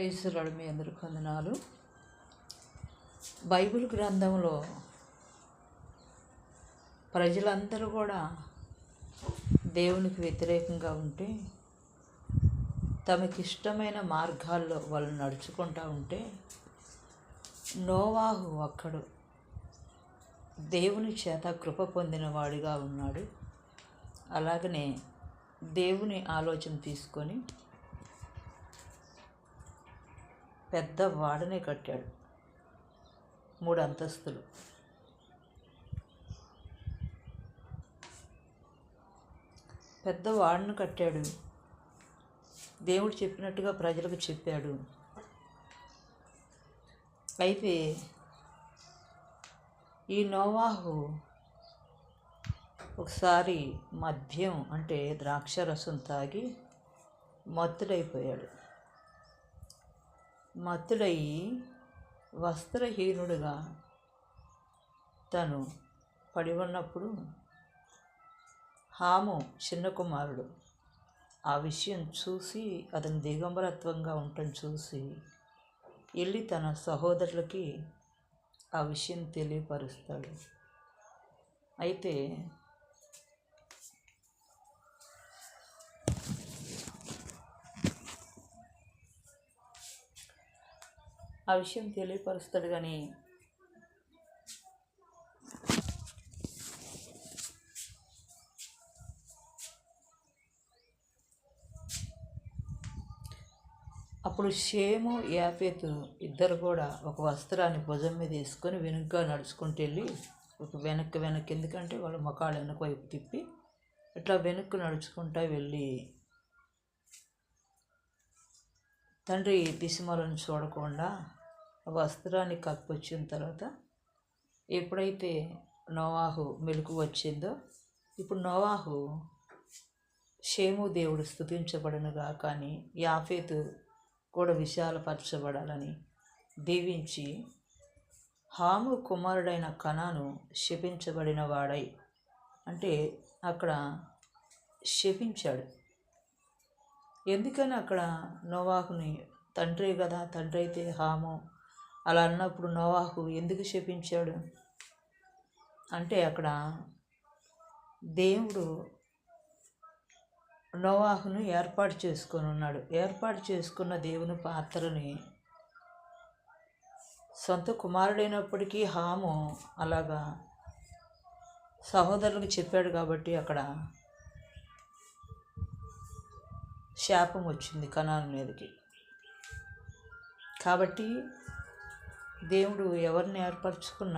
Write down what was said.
ప్రైజులాడు మీ అందరికి వందనాలు. బైబిల్ గ్రంథంలో ప్రజలందరూ కూడా దేవునికి వ్యతిరేకంగా ఉంటే తమకిష్టమైన మార్గాల్లో వాళ్ళు నడుచుకుంటూ ఉంటే నోవాహు ఒక్కడు దేవుని చేత కృప పొందినవాడిగా ఉన్నాడు. అలాగనే దేవుని ఆలోచన తీసుకొని పెద్ద వాడనే కట్టాడు. మూడు అంతస్తులు. పెద్ద వాడను కట్టాడు. దేవుడు చెప్పినట్టుగా ప్రజలకు చెప్పాడు. అయితే ఈ నోవాహు ఒకసారి మద్యం అంటే ద్రాక్ష రసం తాగి మత్తులైపోయాడు. మత్తుడయి వస్త్రహీనుడుగా తను పడి ఉన్నప్పుడు హాము చిన్న కుమారుడు. ఆ విషయం చూసి అతని దిగంబరత్వంగా ఉండటం చూసి వెళ్ళి తన సహోదరులకి ఆ విషయం తెలియపరుస్తాడు. అయితే ఆ విషయం తెలియపరుస్తాడు కానీ అప్పుడు షేము యాపేతు ఇద్దరు కూడా ఒక వస్త్రాన్ని భుజం మీద వేసుకొని వెనుకగా నడుచుకుంటూ వెళ్ళి ఒక వెనక్కి వెనక్కి ఎందుకంటే వాళ్ళ ముఖాలు వెనక వైపు తిప్పి ఇట్లా వెనక్కి నడుచుకుంటా వెళ్ళి తండ్రి దిశమలను చూడకుండా వస్త్రాన్ని కప్పొచ్చిన తర్వాత ఎప్పుడైతే నోవాహు మెలకు వచ్చిందో ఇప్పుడు నోవాహు షేము దేవుడు స్థుతించబడనుగా కానీ యాఫేతు కూడా విశాలపరచబడాలని దీవించి హాము కుమారుడైన కణాను శపించబడిన వాడై అంటే అక్కడ శపించాడు. ఎందుకని అక్కడ నోవాహుని తండ్రి కదా తండ్రి అయితే హాము అలా అన్నప్పుడు నోవాహు ఎందుకు శపించాడు? అంటే అక్కడ దేవుడు నోవాహును ఏర్పాటు చేసుకొని ఉన్నాడు. ఏర్పాటు చేసుకున్న దేవుని పాత్రని సొంత కుమారుడైనప్పటికీ హాము అలాగా సహోదరులకు చెప్పాడు కాబట్టి అక్కడ శాపం వచ్చింది కణాల మీదకి. కాబట్టి దేవుడు ఎవరిని ఏర్పరచుకున్నా